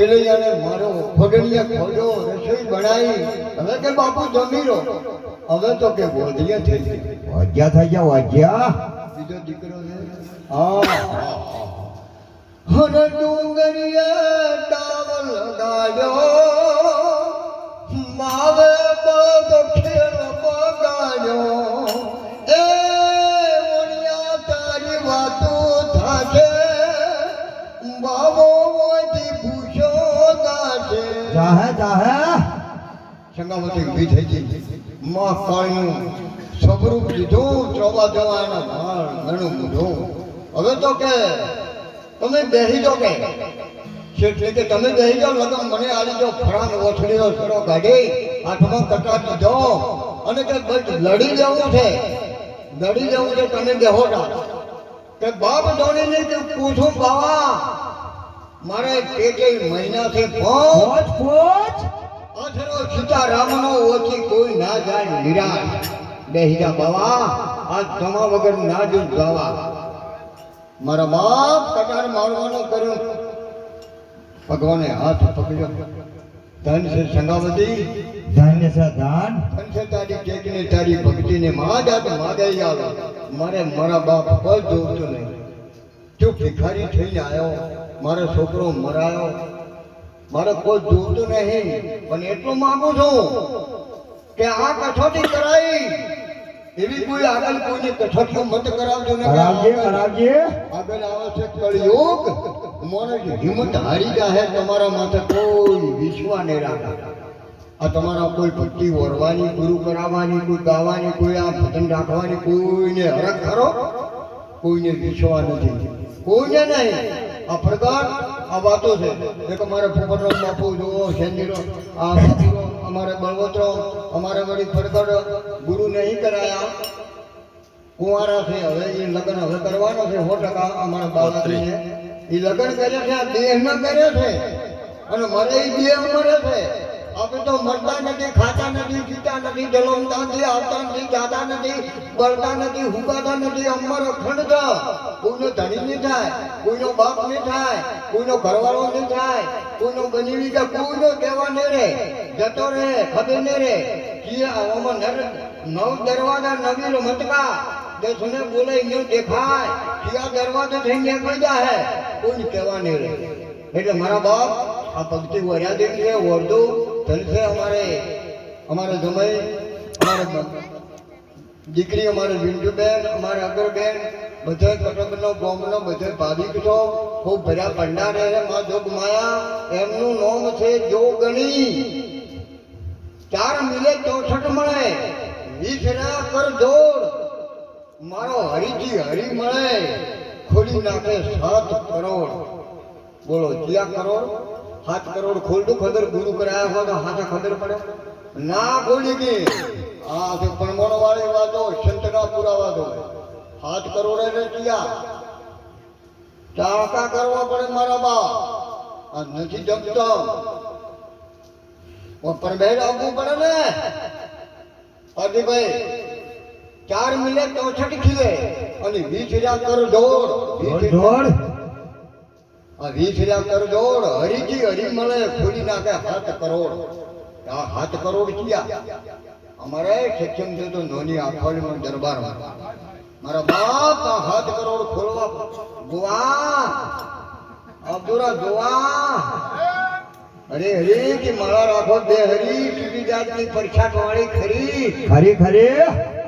ખેલૈયાને મારો ફગડિયા ખોજો રસોઈ બનાવી હવે કે બાપુ જમી લો. હવે તો કે ગોધીએ થઈ ગઈ વાજ્યા થઈ ગયા વાજ્યા બીજો દીકરો છે. હા. હર ડુંગરિયા ડાવ જાહે જાહે. સંગામતી ઊભી થઈ માં કાળિયું સ્વરૂપ લીધું ચોબા જવાના ભાળ ઘણું મૂઢું. હવે તો કે, તમે બેહી જાઓ કે. એટલે કે તમે બેહી જાઓ લગન મને આવી જાઓ ફરાન ઓછડીનો છોડો કાઢી, હાથમાં કટા દીધો અને કે લડી જવું છે. લડી જવું છે, તમે બેહો રા કે બાપ જોડીને કે પૂછું બાવા. મારે કે મહિનાથી પોચ પોચ અધરો સીતારામનો ઓછી કોઈ ના જાય નિરાશ. બેહીજા બાવા આ જમા વગર ના જો જવા મારા બાપ કટાર મારવાનો કર્યો. ભગવાને હાથ પકડ્યો. ધન છે સંગાવતી. ધન્ય છે ધન. ધન છે તારી કેકને તારી ભક્તિને માં જાત માગઈ આવે. મારે મારા બાપ કોઈ જોતું નહીં. તું ભિખારી થઈને આવ્યો. મારો છોકરો મરાયો. મારે કોઈ જોતું નહીં પણ એટલું માંગુ છું કે આ કઠોટી કરાવી એવી કોઈ આગળ કોઈને કઠોટીઓ મત કરાવજો ને કરાવજે કરાવજે. આગળ આવે છે કળિયુગ. મોને હિંમત હારી જાહે તમારા માથે કોઈ વિશ્વા નહીં રાખે. આ તમારા કોઈ પટ્ટી વરવાની ગુરુ કરાવવાની કોઈ ગાવાની કોઈ આ ભજન રાખવાની કોઈને હરખ ખરો? કોઈને વિશ્વા નથી. કોઈને નહીં. આ પ્રગટ આ વાતો છે. એક અમારે ફોકટનો બાપુ જુઓ શેન્દીનો આ બાપુનો અમારે બળવતરો અમારે વળી પ્રગટ ગુરુ નહીં કરાયા. કુંવારા છે, હવે એ લગ્ન હવે કરવાનો છે, સો ટકા અમારા બાળકને. એ લગ્ન કરે છે, આ દેહના કરે છે. અને મને એ દેહ મરે છે. આપણે તો મરતા નથી ખાતા નથી પીતા નથી જલમતા નથી આવતા નથી જાતા નથી બળતા નથી હુકાતા નથી અમર અખંડ કોઈનો ધણી નહીં થાય કોઈનો બાપ નહીં થાય કોઈનો ઘરવાળો નહીં થાય કોઈનો બનીવી કે કોઈનો કહેવા નહીં રે જતો રે ખબર નહીં રે કે આવામાં નવ દરવાજા નવી મટકા દેશને બોલે અહીંયા દેખાય કિયા દરવાજો થઈ નીકળી જાય કોઈ કહેવા નહીં રે એટલે મારા બાપ આ ભક્તિ વર્યા દેખીએ વર્ધુ છે અમારે અમારે જમાઈ, અમારે દીકરી અમારે વિંજુબેન અમારે અગરબેન, બધા કટકનો ગામનો બધા ભાવિક છો. ખૂબ ભર્યા ભંડારે રહે માં જોગ માયા. એમનું નામ છે જોગણી. ચાર મિલે ચોસઠ મળે. વીસ રા કર જોડ મારો હરિજી હરી મળે. ખોલી નાખે સાત કરોડ. બોલો, જ્યાં કરોડ? સાત કરોડ ખોલતું ખદર ગુરુ કરાયા હોય તો હાથે ખદર પડે. ના ખોલી કે આ તો પરમાણુ વાળી વાતો સંતના પુરાવા દો હાથ કરોડ એટલે ક્યાં ચાકા કરવા પડે મારા બા આ નથી જમતો. પણ બેડ આવવું પડે ને. અરજીભાઈ, ચાર મિલે ચોસઠ ખીલે અને વીસ હજાર કર દોડ. દોડ દોડ? વીસ કર. દોડ હરીજી, હરી મળે ખોલી નાખે, હાથ કરોડ. આ હાથ કરોડ ક્યાં? અમારે ખેચમ છે તો નોની આખોડીમાં દરબારમાં. મારા બાપ આ હાથ કરોડ ખોલવા ગોવા. અબ્દુરા, ગોવા. અરે હરી, કે મારા રાખો બે હરી સીધી જાતની પરીક્ષા વાળી ખરી. ખરી ખરી.